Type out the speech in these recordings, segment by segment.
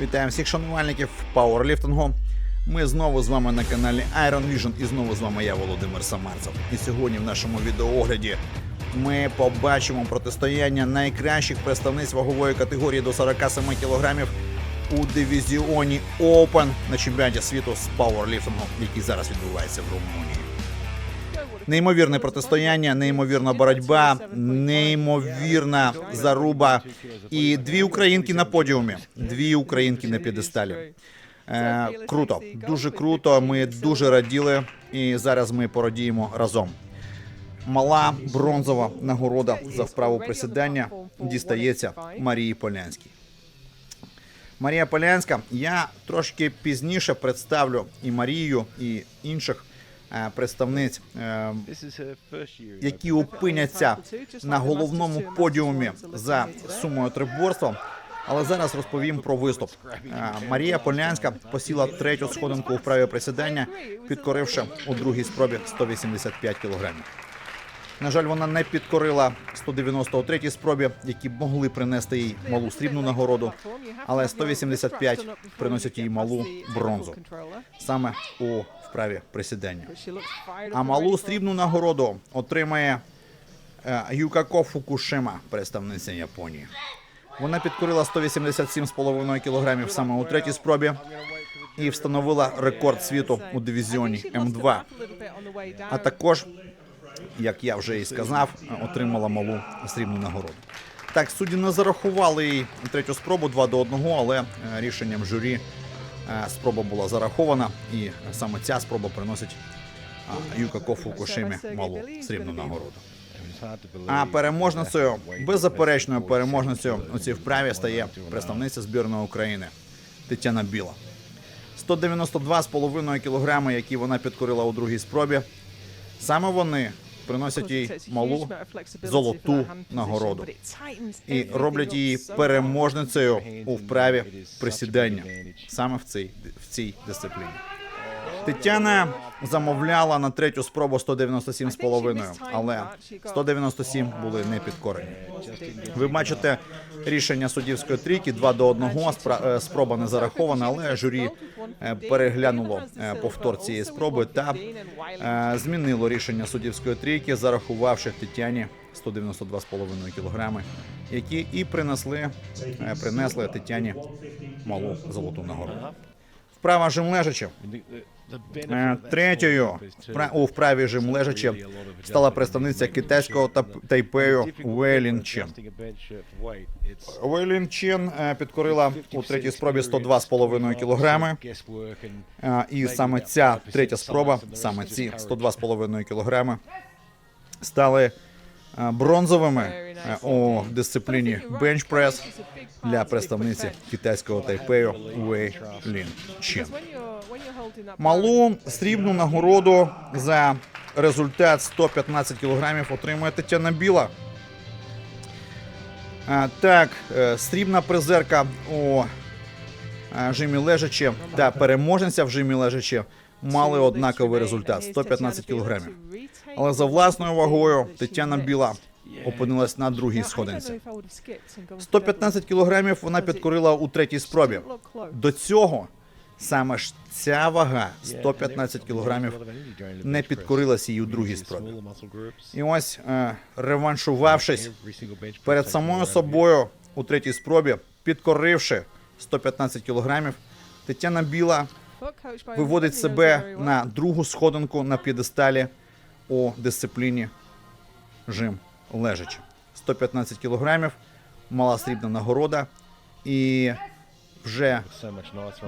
Вітаємо всіх шанувальників пауерліфтингу. Ми знову з вами на каналі Iron Vision і знову з вами я, Володимир Самарцев. І сьогодні в нашому відеоогляді ми побачимо протистояння найкращих представниць вагової категорії до 47 кг у дивізіоні Open на чемпіонаті світу з пауерліфтингу, який зараз відбувається в Румунії. Неймовірне протистояння, неймовірна боротьба, неймовірна заруба і дві українки на подіумі, дві українки на п'єдесталі. Е, круто, дуже круто. Ми дуже раділи, і зараз ми порадіємо разом. Мала бронзова нагорода за вправу присідання дістається Марії Полянській. Марія Полянська. Я трошки пізніше представлю і Марію, і інших представниць, е, які опиняться на головному подіумі за сумою триборства. Але зараз розповім про виступ. Е, Марія Полянська посіла третю сходинку у праві присідання, підкоривши у другій спробі 185 кілограмів. На жаль, вона не підкорила 193 спробі, які б могли принести їй малу срібну нагороду, але 185 приносять їй малу бронзу саме у вправі присідання. А малу срібну нагороду отримає е, Юкако Фукушима, представниця Японії. Вона підкорила 187,5 кілограмів саме у третій спробі і встановила рекорд світу у дивізіоні М2. А також, як я вже і сказав, отримала малу срібну нагороду. Так, судді не зарахували їй третю спробу 2 до 1, але е, рішенням журі е, спроба була зарахована, і саме ця спроба приносить Юкако Фукушимі малу срібну нагороду. А переможницею, беззаперечною переможницею у цій вправі стає представниця збірної України Тетяна Біла. 192,5 кг, які вона підкорила у другій спробі. Саме вони приносять їй малу золоту нагороду. і роблять її переможницею у вправі присідання саме в цій, в цій дисципліні. Тетяна замовляла на третю спробу 197,5, але 197 були не підкорені. Ви бачите рішення суддівської трійки 2 до 1, спра- е, спроба не зарахована, але журі е, переглянуло е, повтор цієї спроби та змінило рішення суддівської трійки, зарахувавши Тетяні 192,5 кілограми, які і принесли, принесли Тетяні малу золоту нагороду. Вправа жим лежачи. Е, Третьою у вправі жим лежачи стала представниця китайського тайпею Уейлін Чен. Уейлін Чен підкорила у третій спробі 102,5 кілограми. Е, І саме ця третя спроба, саме ці 102,5 кілограми стали бронзовими у дисципліні бенчпрес для представниці китайського тайпею Уей Лін Чен. Малу срібну нагороду за результат 115 кілограмів отримує Тетяна Біла. Так, е, срібна призерка у жимі лежачі та переможниця в жимі лежачі мали однаковий результат 115 кілограмів. Але за власною вагою Тетяна Біла опинилась на другій сходинці. 115 кілограмів вона підкорила у третій спробі. До цього саме ж ця вага 115 кілограмів не підкорилася їй у другій спробі. І ось е, реваншувавшись перед самою собою у третій спробі, підкоривши 115 кілограмів, Тетяна Біла виводить себе на другу сходинку на п'єдесталі у дисципліні жим лежачи. 115 кілограмів, мала срібна нагорода, і вже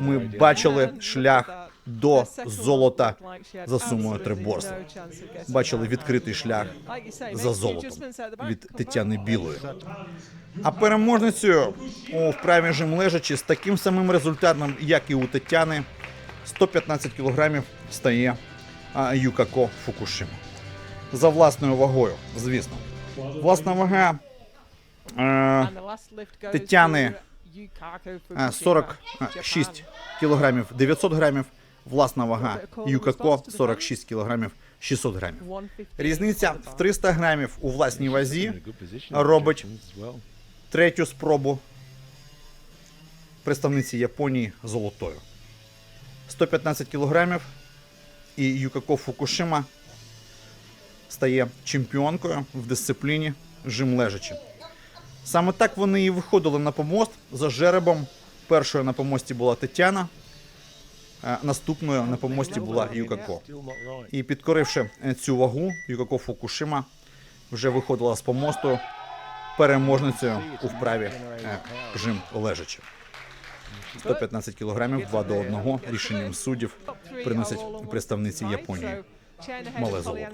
ми бачили шлях до золота за сумою триборства. Бачили відкритий шлях за золотом від Тетяни Білої. А переможницею у вправі жим лежачи з таким самим результатом, як і у Тетяни, 115 кілограмів стає Юкако Фукушима. За власною вагою, звісно. Власна вага е, Тетяни е, 46 кілограмів 900 грамів. Власна вага Юкако 46 кілограмів 600 грамів. Різниця в 300 грамів у власній вазі робить третю спробу представниці Японії золотою. 115 кілограмів і Юкако Фукушима стає чемпіонкою в дисципліні жим лежачи. Саме так вони і виходили на помост за жеребом. Першою на помості була Тетяна, а наступною на помості була Юкако. І підкоривши е, цю вагу, Юкако Фукушима вже виходила з помосту переможницею у вправі е, жим лежачи. 115 кілограмів, 2 до 1 рішенням суддів приносять представниці Японії. Мале золото.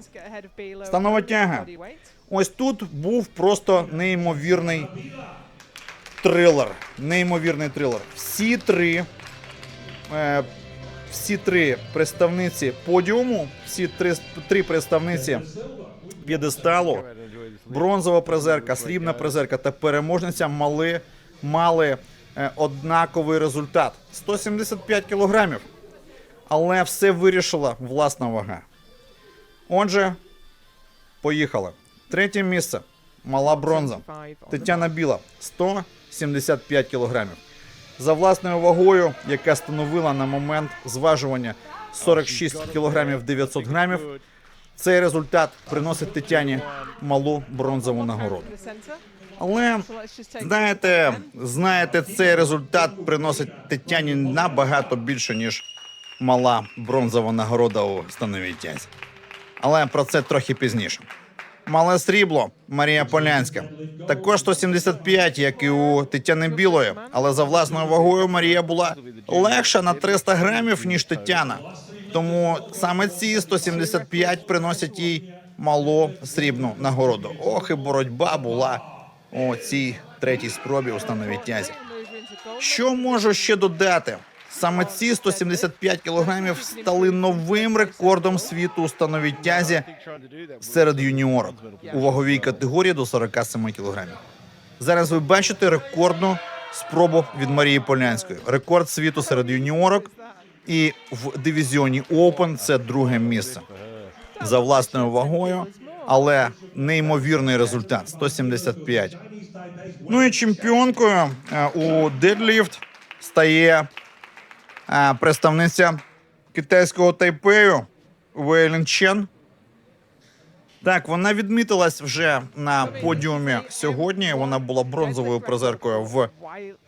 Станова тяга. Ось тут був просто неймовірний трилер. Неймовірний трилер. Всі три, е, всі три представниці подіуму, всі три, три представниці п'єдесталу, бронзова призерка, срібна призерка та переможниця мали, мали е, однаковий результат 175 кілограмів. Але все вирішила власна вага. Отже, поїхали. Третє місце. Мала бронза. Тетяна Біла 175 кілограмів. За власною вагою, яка становила на момент зважування 46 кілограмів 900 грамів, цей результат приносить Тетяні малу бронзову нагороду. Але знаєте, знаєте, цей результат приносить Тетяні набагато більше, ніж мала бронзова нагорода у становій тязі. Але про це трохи пізніше. Мале срібло Марія Полянська. Також 175, як і у Тетяни Білої, але за власною вагою Марія була легша на 300 грамів, ніж Тетяна. Тому саме ці 175 приносять їй малу срібну нагороду. Ох, і боротьба була у цій третій спробі у становій. Що можу ще додати? Саме ці 175 кілограмів стали новим рекордом світу у становій тязі серед юніорок у ваговій категорії до 47 кілограмів. Зараз ви бачите рекордну спробу від Марії Полянської. Рекорд світу серед юніорок і в дивізіоні Open це друге місце за власною вагою, але неймовірний результат 175. Ну і чемпіонкою е, у дедліфт стає представниця китайського тайпею Вейлін Чен. Так, вона відмітилась вже на подіумі сьогодні. Вона була бронзовою призеркою в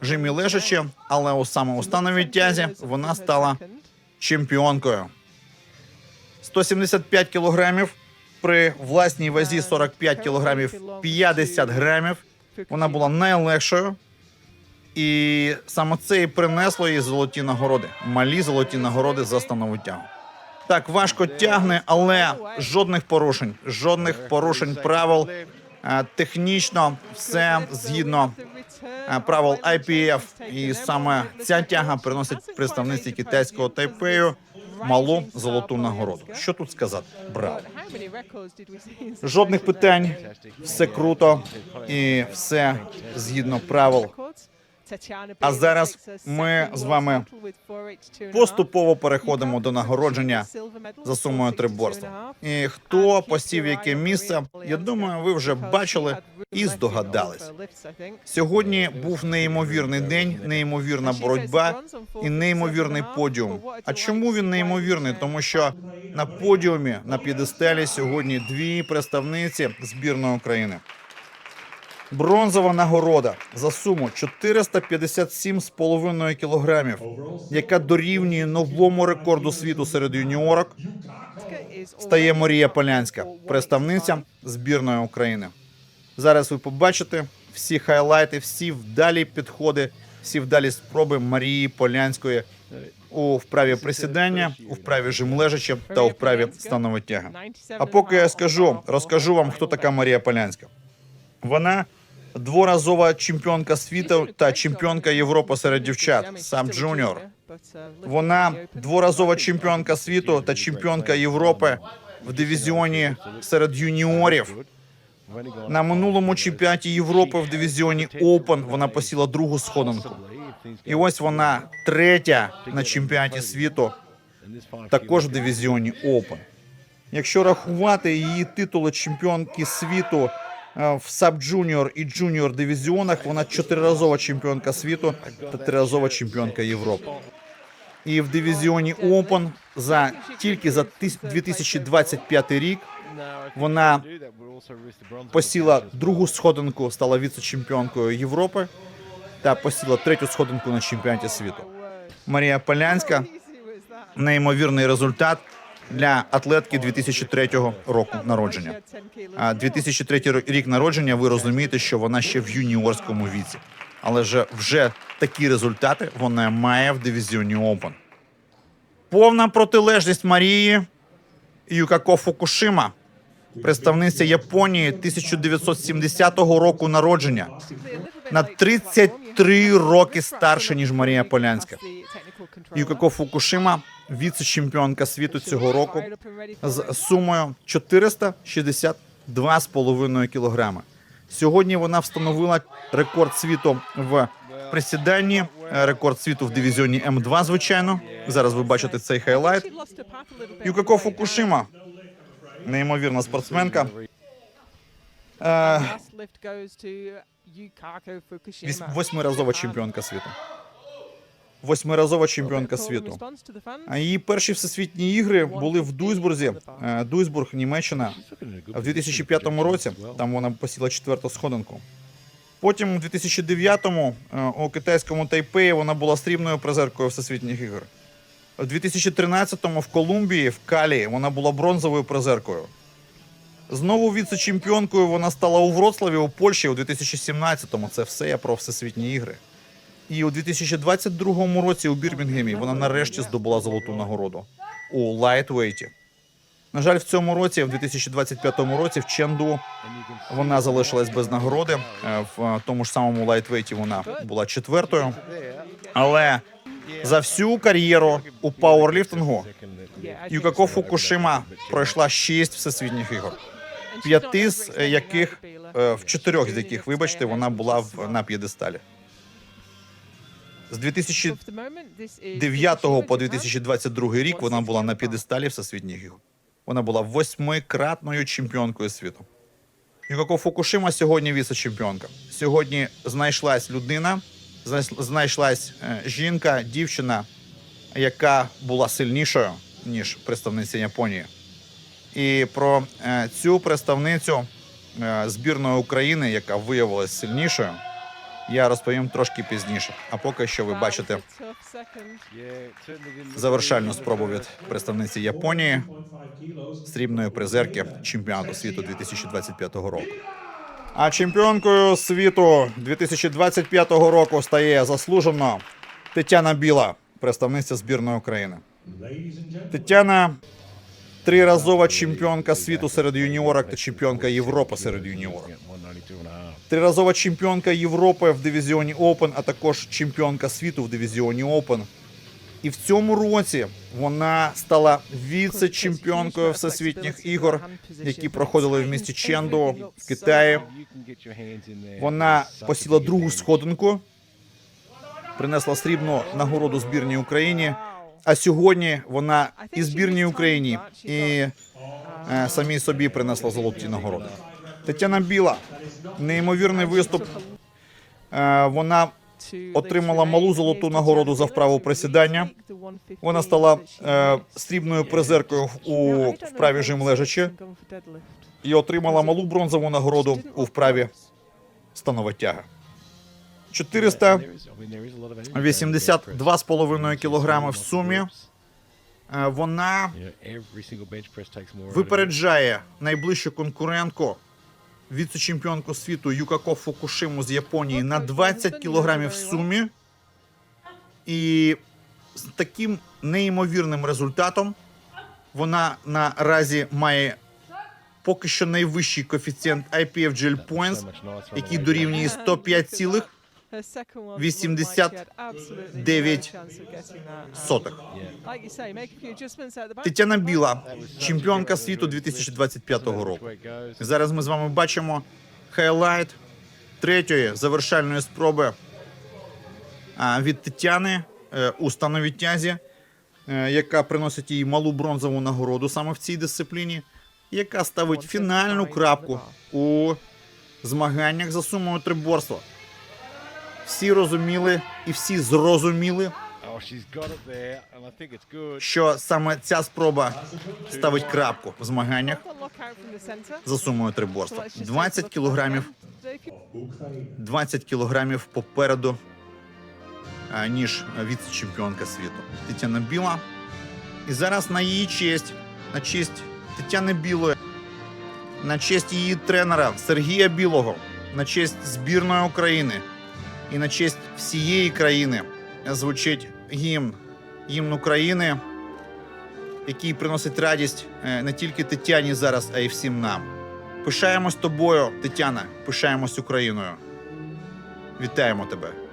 жимі лежачі, але у саме у становій тязі вона стала чемпіонкою. 175 кілограмів при власній вазі 45 кілограмів 50 грамів. Вона була найлегшою. І саме це і принесло їй золоті нагороди. Малі золоті нагороди за станову тягу. Так, важко тягне, але жодних порушень, жодних порушень правил. Е, Технічно все згідно е, правил IPF. І саме ця тяга приносить представниці китайського тайпею малу золоту нагороду. Що тут сказати? Браво! Жодних питань, все круто і все згідно правил. А зараз ми з вами Поступово переходимо до нагородження за сумою триборства. І хто посів яке місце, я думаю, ви вже бачили і здогадались. Сьогодні був неймовірний день, неймовірна боротьба і неймовірний подіум. А чому він неймовірний? Тому що на подіумі на п'єдесталі сьогодні дві представниці збірної України. Бронзова нагорода за суму 457,5 кілограмів, яка дорівнює новому рекорду світу серед юніорок, стає Марія Полянська, представниця збірної України. Зараз ви побачите всі хайлайти, всі вдалі підходи, всі вдалі спроби Марії Полянської у вправі присідання, у вправі жимлежача та у вправі станової тяги. А поки я скажу, розкажу вам, хто така Марія Полянська. Вона дворазова чемпіонка світу та чемпіонка Європи серед дівчат, сам джуніор. Вона дворазова чемпіонка світу та чемпіонка Європи в дивізіоні серед юніорів. На минулому чемпіонаті Європи в дивізіоні Open вона посіла другу сходинку. І ось вона третя на чемпіонаті світу, також в дивізіоні Open. Якщо рахувати її титули чемпіонки світу В саб-джуніор і джуніор дивізіонах вона чотириразова чемпіонка світу та триразова чемпіонка Європи. І в дивізіоні Open за тільки за 2025 рік вона посіла другу сходинку, стала віце-чемпіонкою Європи та посіла третю сходинку на чемпіонаті світу. Марія Полянська неймовірний результат для атлетки 2003 року народження. А 2003 рік народження, ви розумієте, що вона ще в юніорському віці. Але вже, вже такі результати вона має в дивізіоні Open. Повна протилежність Марії Юкако Фукушима, представниця Японії 1970 року народження. На 33 роки старше, ніж Марія Полянська. Юкако Фукушима, віце-чемпіонка світу цього року з сумою 462,5 кілограми. Сьогодні вона встановила рекорд світу в присіданні, е, рекорд світу в дивізіоні М2, звичайно. Зараз ви бачите цей хайлайт. Юкако Фукушима, неймовірна спортсменка. Е, віс- Восьмиразова чемпіонка світу. Восьмиразова чемпіонка світу. А її перші всесвітні ігри були в Дуйсбурзі, е, Дуйсбург, Німеччина. В 2005 році там вона посіла четверту сходинку. Потім у 2009-му е, у китайському Тайпеї вона була срібною призеркою всесвітніх ігор. У 2013-му в Колумбії, в Калі, вона була бронзовою призеркою. Знову віце-чемпіонкою вона стала у Вроцлаві у Польщі у 2017-му. Це все я про всесвітні ігри. І у 2022 році у Бірмінгемі вона нарешті здобула золоту нагороду у лайтвейті. На жаль, в цьому році, в 2025 році, в Ченду вона залишилась без нагороди. Е, В тому ж самому лайтвейті вона була четвертою. Але за всю кар'єру у пауерліфтингу Юкако Фукушима пройшла шість всесвітніх ігор, п'яти з яких е, в чотирьох з яких, вибачте, вона була в на п'єдесталі. З 2009 по 2022 рік вона була на п'єдесталі всесвітніх. Вона була восьмикратною чемпіонкою світу. Юкако Фукушима сьогодні віце-чемпіонка. Сьогодні знайшлась людина, знайшлась е, жінка, дівчина, яка була сильнішою, ніж представниця Японії. І про е, цю представницю е, збірної України, яка виявилась сильнішою, я розповім трошки пізніше. А поки що ви бачите завершальну спробу від представниці Японії срібної призерки чемпіонату світу 2025 року. А чемпіонкою світу 2025 року стає заслужено Тетяна Біла, представниця збірної України. Тетяна триразова чемпіонка світу серед юніорок та чемпіонка Європи серед юніорок. Триразова чемпіонка Європи в дивізіоні Open, а також чемпіонка світу в дивізіоні Open. І в цьому році вона стала віце-чемпіонкою всесвітніх ігор, які проходили в місті Ченду в Китаї. Вона посіла другу сходинку, принесла срібну нагороду збірній Україні. А сьогодні вона і збірній Україні, і е, самій собі принесла золоті нагороди. Тетяна Біла, неймовірний виступ. Е, вона отримала малу золоту нагороду за вправу присідання. Вона стала е, срібною призеркою у вправі жим лежачи і отримала малу бронзову нагороду у вправі станова тяга. 482,5 кілограми в сумі. Е, Вона випереджає найближчу конкурентку віце-чемпіонку світу Юкако Фукушиму з Японії на 20 кілограмів в сумі. І з таким неймовірним результатом вона наразі має поки що найвищий коефіцієнт IPF GL Points, який дорівнює 105,89 сотих. Тетяна Біла, чемпіонка світу 2025 року. Зараз ми з вами бачимо хайлайт третьої завершальної спроби від Тетяни е, у становій тязі, е, яка приносить їй малу бронзову нагороду саме в цій дисципліні, яка ставить фінальну крапку у змаганнях за сумою триборства. Всі розуміли і всі зрозуміли, Oh, що саме ця спроба ставить крапку в змаганнях за сумою триборства. 20 кілограмів. 20 кілограмів попереду, а, ніж віце-чемпіонка світу. Тетяна Біла. І зараз на її честь, на честь Тетяни Білої, на честь її тренера Сергія Білого, на честь збірної України і на честь всієї країни звучить гімн, гімн України, який приносить радість е, не тільки Тетяні зараз, а й всім нам. Пишаємось тобою, Тетяна, пишаємось Україною. Вітаємо тебе.